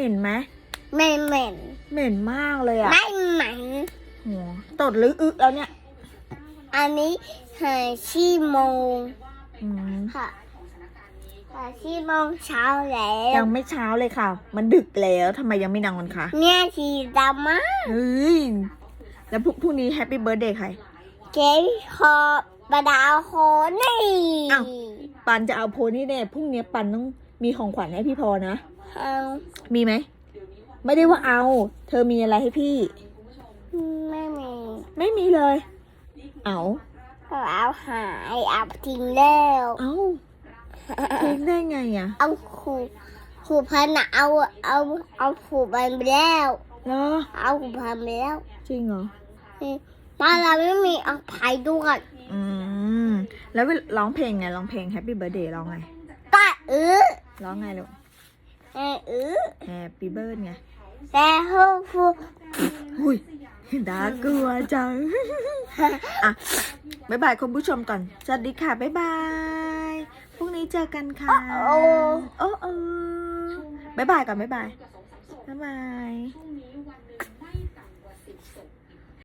ม็นไหมไม่เหม็นเหม็นมากเลยอะไม่เหม็นโหตดหรืออึแล้วเนี่ย อันนี้หาชี่โมงอืมค่ะหาชี่โมงเช้าแล้ว ยังไม่เช้าเลยค่ะ มันดึกแล้วทำไมยังไม่นอนคะเนี่ยสีดำมากเฮ้ยแล้วพรุ่งพรุ่งนี้แฮปปี้เบิร์ดเดย์ใครเจ๊คอบดาวโคนี่อ้าวปันจะเอาโพนี่เนี่ยพรุ่งนี้ปันต้องมีของขวัญให้พี่พอนะ เอามีไหม ไม่ได้ว่าเอา เธอมีอะไรให้พี่ ไม่มีไม่มีเลย เอาเอาหายเอาทิ้งแล้วเอาทิ้งได้ไงอะเอาขูขูพันน่ะเอาเอาเอาขูพันไปแล้วเหรอเอาขูพันไปแล้ว จริงเหรอบ้านเราไม่มีเอาไผ่ด้วยอืมแล้วเวลาร้องเพลงไงร้องเพลง Happy Birthday ร้องไงป้าเออร้องไงลูก แม่เออ Happy Birthday ไงแต่ฮู้ฟูหุยน่ากลัวจัง อะบ๊ายบายคุณผู้ชมก่อน สวัสดีค่ะ บ๊ายบาย พรุ่งนี้เจอกันค่ะ โอ้โอ้โอ้บ๊ายบายก่อนบ๊ายบายบ๊ายบาย